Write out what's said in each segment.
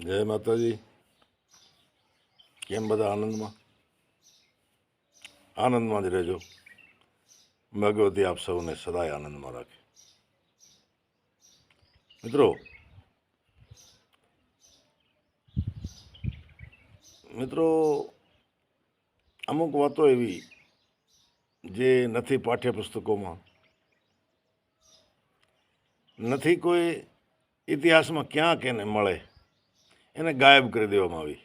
જય માતાજી. કેમ બધા આનંદમાં? આનંદમાં જ રહેજો. ભગવતી આપ સૌને સદાય આનંદમાં રાખે મિત્રો મિત્રો, અમુક વાતો એવી જે નથી પાઠ્યપુસ્તકોમાં. નથી કોઈ ઇતિહાસમાં ક્યાં કેને મળે. એને ગાયબ કરી દેવામાં આવી.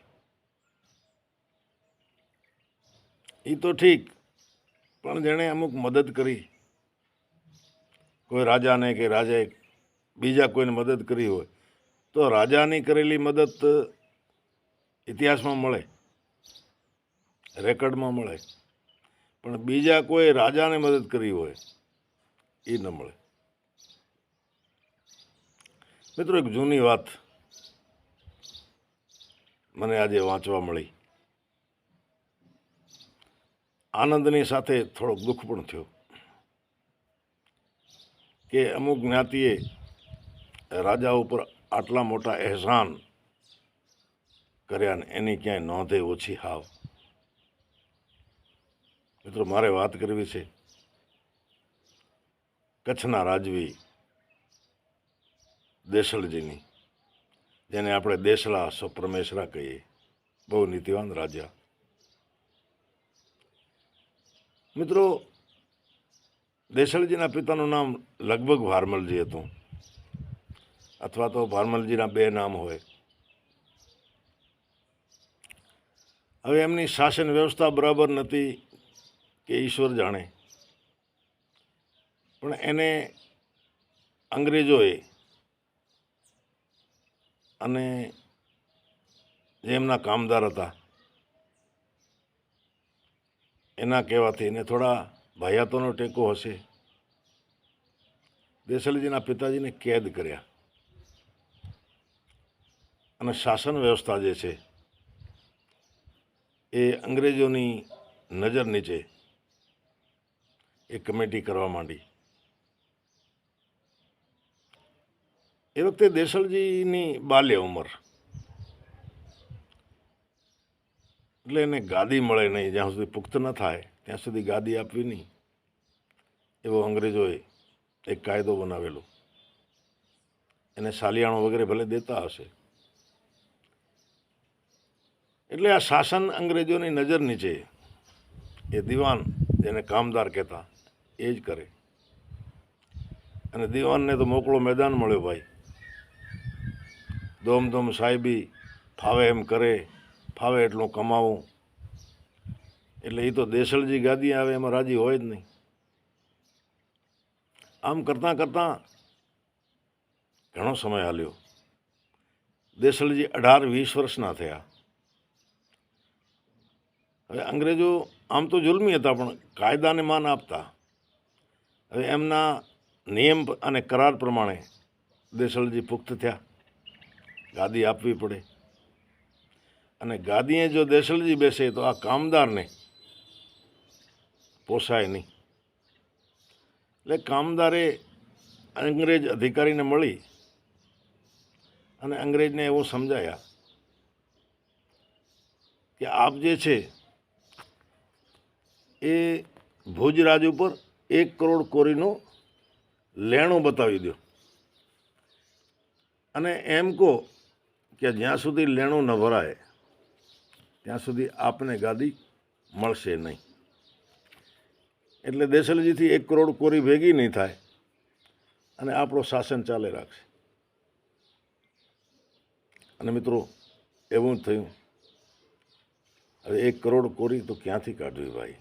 એ તો ઠીક, પણ જેણે અમુક મદદ કરી, કોઈ રાજાને કે રાજાએ બીજા કોઈને મદદ કરી હોય, તો રાજાની કરેલી મદદ ઇતિહાસમાં મળે, રેકર્ડમાં મળે, પણ બીજા કોઈ રાજાને મદદ કરી હોય એ ન મળે. મિત્રો, એક જૂની વાત મને આજે વાંચવા મળી. આનંદની સાથે થોડોક દુઃખ પણ થયો કે અમુક જ્ઞાતિએ રાજા ઉપર આટલા મોટા અહેસાન કર્યા ને એની ક્યાંય નોંધે ઓછી હાવ. મિત્રો, મારે વાત કરવી છે કચ્છના રાજવી દેસલજીની. જેને આપણે દેશલા સ્વપ્રમેશરા કહીએ. બહુ નીતિવાન રાજા. મિત્રો દેસળજીના પિતાનું નામ લગભગ ભારમલજી હતું. અથવા તો ભારમલજીના બે નામ હોય. હવે એમની શાસન વ્યવસ્થા બરાબર નથી કે ઈશ્વર જાણે. પણ એને અંગ્રેજોએ અને જે એમના કામદાર હતા, એના કહેવાથી એને થોડા ભાયાતોનો ટેકો હશે. દેસલજીના પિતાજીને કેદ કર્યા. અને શાસન વ્યવસ્થા જે છે, એ અંગ્રેજોની નજર નીચે એ કમિટી કરવા માંડી. એ વખતે દેસલજીની બાલ્ય ઉંમર. એટલે એને ગાદી મળે નહીં, જ્યાં સુધી પુખ્ત ન થાય, ત્યાં સુધી ગાદી આપવી નહીં. એવો અંગ્રેજોએ એક કાયદો બનાવેલો. એને સાલિયાણો વગેરે ભલે દેતા હશે. એટલે આ શાસન અંગ્રેજોની નજર નીચે એ દિવાન જેને કામદાર કહેતા, એ જ કરે. અને દિવાનને તો મોકળો મેદાન મળ્યો ભાઈ. દોમ સાહેબી ફાવે એમ કરે, ફાવે એટલું કમાવું. એટલે એ તો દેસળજી ગાદી આવે, એમાં રાજી હોય જ નહીં. આમ કરતાં કરતાં ઘણો સમય હાલ્યો. દેસળજી અઢાર વીસ વર્ષના થયા. હવે અંગ્રેજો આમ તો જુલ્મી હતા, પણ કાયદાને માન આપતા. હવે એમના નિયમ અને કરાર પ્રમાણે દેસળજી પુખ્ત થયા. ગાદી આપવી પડે. અને ગાદીએ જો દેસલજી બેસે તો આ કામદારને પોસાય નહીં. એટલે કામદારે અંગ્રેજ અધિકારીને મળી અને અંગ્રેજને એવું સમજાયા કે આપ જે છે એ ભુજરાજ ઉપર એક કરોડ કોરીનું લેણું બતાવી દો. અને એમ કહો કે જ્યાં સુધી લેણું ન ભરાય, ત્યાં સુધી આપને ગાદી મળશે નહીં. એટલે દેસલજીથી એક કરોડ કોરી ભેગી નહીં થાય અને આપણો શાસન ચાલે રાખશે. અને મિત્રો, એવું જ થયું. હવે એક કરોડ કોરી તો ક્યાંથી કાઢવી ભાઈ?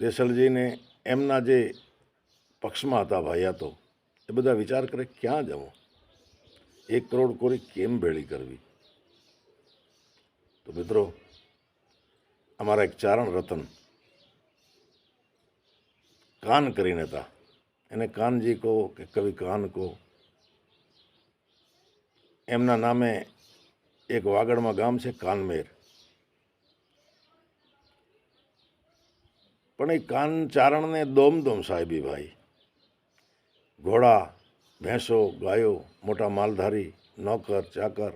દેસલજીને એમના જે પક્ષમાં હતા ભાઈયાતો એ બધા વિચાર કરે ક્યાં જવું? એક કરોડ કોરી કેમ ભેળી કરવી? તો મિત્રો, અમારા એક ચારણ રતન કાન કરીને હતા. એને કાનજી કહો કે કવિ કાન કહો. એમના નામે એક વાગડમાં ગામ છે કાનમેર. પણ એ કાન ચારણને દોમ દોમ સાહેબી ભાઈ. ઘોડા ભેંસો, ગાયો, મોટા માલધારી, નોકર, ચાકર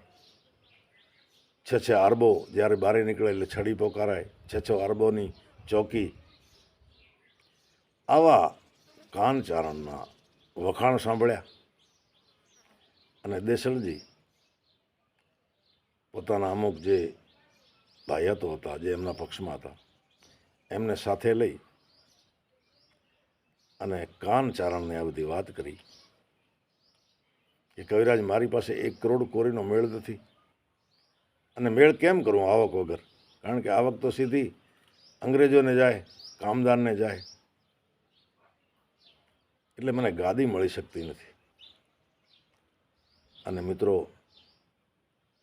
છ છ અરબો જ્યારે બારે નીકળે એટલે છડી પોકારાય છ છ અરબોની ચોકી. આવા કાનચારણના વખાણ સાંભળ્યા અને દેસણજી પોતાના અમુક જે ભાઈતો હતા, જે એમના પક્ષમાં હતા, એમને સાથે લઈ અને કાનચારણને આ બધી વાત કરી. કે કવિરાજ, મારી પાસે એક કરોડ કોરીનો મેળ નથી. અને મેળ કેમ કરું આવક વગર? કારણ કે આવક તો સીધી અંગ્રેજોને જાય, કામદારને જાય. એટલે મને ગાદી મળી શકતી નથી. અને મિત્રો,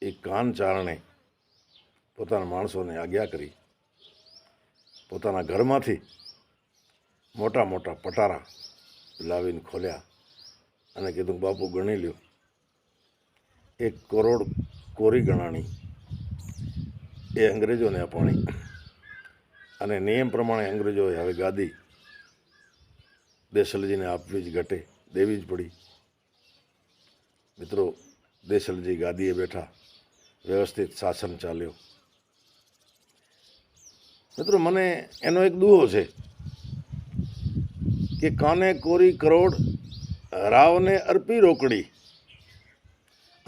એ કાન ચારણે પોતાના માણસોને આજ્ઞા કરી. પોતાના ઘરમાંથી મોટા મોટા પટારા લાવીને ખોલ્યા અને કીધું, બાપુ ગણી લ્યો. એક કરોડ કોરી ગણાણી. એ અંગ્રેજોને અપાણી. અને નિયમ પ્રમાણે અંગ્રેજોએ હવે ગાદી દેસલજીને આપવી જ ઘટે, દેવી જ પડી. મિત્રો દેસલજી ગાદીએ બેઠા, વ્યવસ્થિત શાસન ચાલ્યો. મિત્રો, મને એનો એક દુહો છે કે કાને કોરી કરોડ રાવને અર્પી રોકડી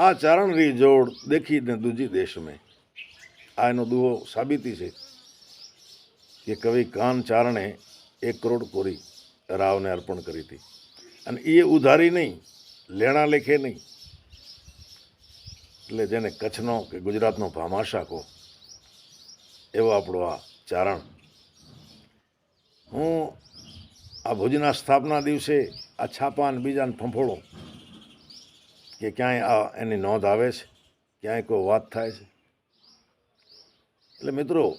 આ ચારણ રી જોડ દેખીને દૂજી દેશ મેં આ એનો દુહો સાબિતી છે કે કવિ કાન ચારણે એક કરોડ કોરી રાવને અર્પણ કરી હતી. અને એ ઉધારી નહીં, લેણા લેખે નહીં. એટલે જેને કચ્છનો કે ગુજરાતનો ભામાશા કહો, એવો આપણો આ ચારણ. હું આ ભુજના સ્થાપના દિવસે આ છાપા અને બીજાને ફંફોળો કે ક્યાંય આ એની નોંધ આવે છે? ક્યાંય કોઈ વાત થાય છે? એટલે મિત્રો,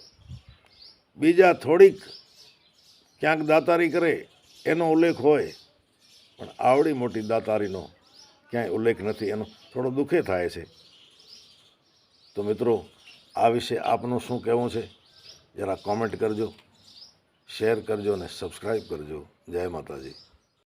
બીજા થોડીક ક્યાંક દાતારી કરે, એનો ઉલ્લેખ હોય, પણ આવડી મોટી દાતારીનો ક્યાંય ઉલ્લેખ નથી, એનો થોડો દુઃખે થાય છે. તો મિત્રો, આ વિશે આપનું શું કહેવું છે? જરા કોમેન્ટ કરજો શેર કરજો અને સબસ્ક્રાઈબ કરજો. જય માતાજી.